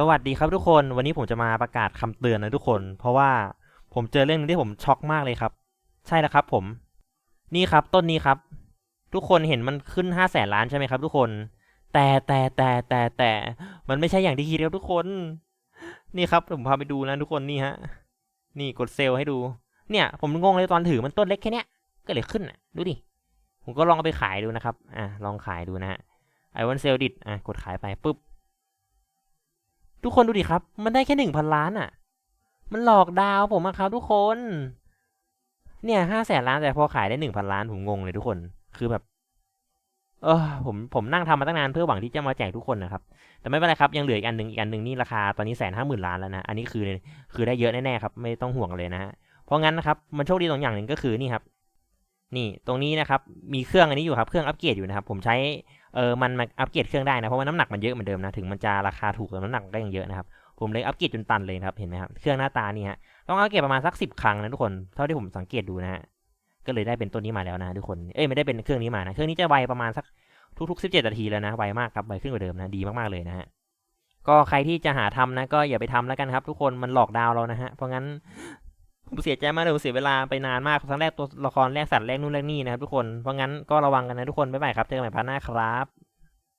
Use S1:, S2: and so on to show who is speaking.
S1: สวัสดีครับทุกคนวันนี้ผมจะมาประกาศคำเตือนนะทุกคน เพราะว่าผมเจอเรื่องนึงที่ผมช็อกมากเลยครับ ใช่แล้วครับ ผม นี่ครับต้นนี้ครับ ทุกคนเห็นมันขึ้นห้าแสนล้านใช่ไหมครับ ทุกคน แต่แต่แต่แต่แต่มันไม่ใช่อย่างที่คิดครับทุกคน นี่ครับผมพาไปดูนะทุกคนนี่ฮะ นี่กดเซลให้ดู เนี่ย ผมงงเลยตอนถือมันต้นเล็กแค่เนี้ยก็เลยขึ้นอะดูดิผมก็ลองเอาไปขายดูนะครับ อะลองขายดูนะฮะไอวันเซลดิดอะกดขายไปปุ๊บ ทุกคนดูดิครับ มันได้แค่หนึ่งพันล้านอะ่ะ มันหลอกดาวผมอะครับทุกคน เนี่ยห้าแสนล้านแต่พอขายได้หนึ่งพันล้านผมงงเลยทุกคน คือแบบ เออผมผมนั่งทำมาตั้งนานเพื่อหวังที่จะมาแจกทุกคนนะครับ แต่ไม่เป็นไรครับยังเหลืออีกอันหนึ่งอีกอันหนึ่งนี่ราคาตอนนี้แสนห้าหมื่นล้านแล้วนะ อันนี้คือคือได้เยอะแน่ๆครับ ไม่ต้องห่วงเลยนะฮะ เพราะงั้นนะครับมันโชคดีตรงอย่างหนึ่งก็คือนี่ครับ นี่ตรงนี้นะครับ มีเครื่องอันนี้อยู่ครับ เครื่องอัปเกรดอยู่นะครับ ผมใช้ เออมันมาอัปเกรดเครื่องได้นะเพราะว่าน้ำหนักมันเยอะเหมือนเดิมนะถึงมันจะราคาถูกแต่น้ำหนักก็ยังเยอะนะครับผมเลยอัปเกรดจนตันเลยครับเห็นไหมครับเครื่องหน้าตานี่ฮะต้องอัปเกรดประมาณสักสิบครั้งนะทุกคนเท่าที่ผมสังเกตดูนะฮะก็เลยได้เป็นตัวนี้มาแล้วนะทุกคนเอ้ยไม่ได้เป็นเครื่องนี้มานะเครื่องนี้จะไวประมาณสักทุกๆสิบเจ็ดนาทีแล้วนะไวมากครับไวขึ้นกว่าเดิมนะดีมากๆเลยนะฮะก็ใครที่จะหาทำนะก็อย่าไปทำแล้วกันครับ ทุกคนมันหลอกดาวเรานะฮะเพราะงั้น ผมเสียใจมากเลยผมเสียเวลาไปนานมากครั้งแรกตัวละครแรกสัตว์แรกนู่นแรกนี่นะครับทุกคนเพราะงั้นก็ระวังกันนะทุกคนบ๊ายบายครับเจอกันใหม่พาร์ทหน้าครับ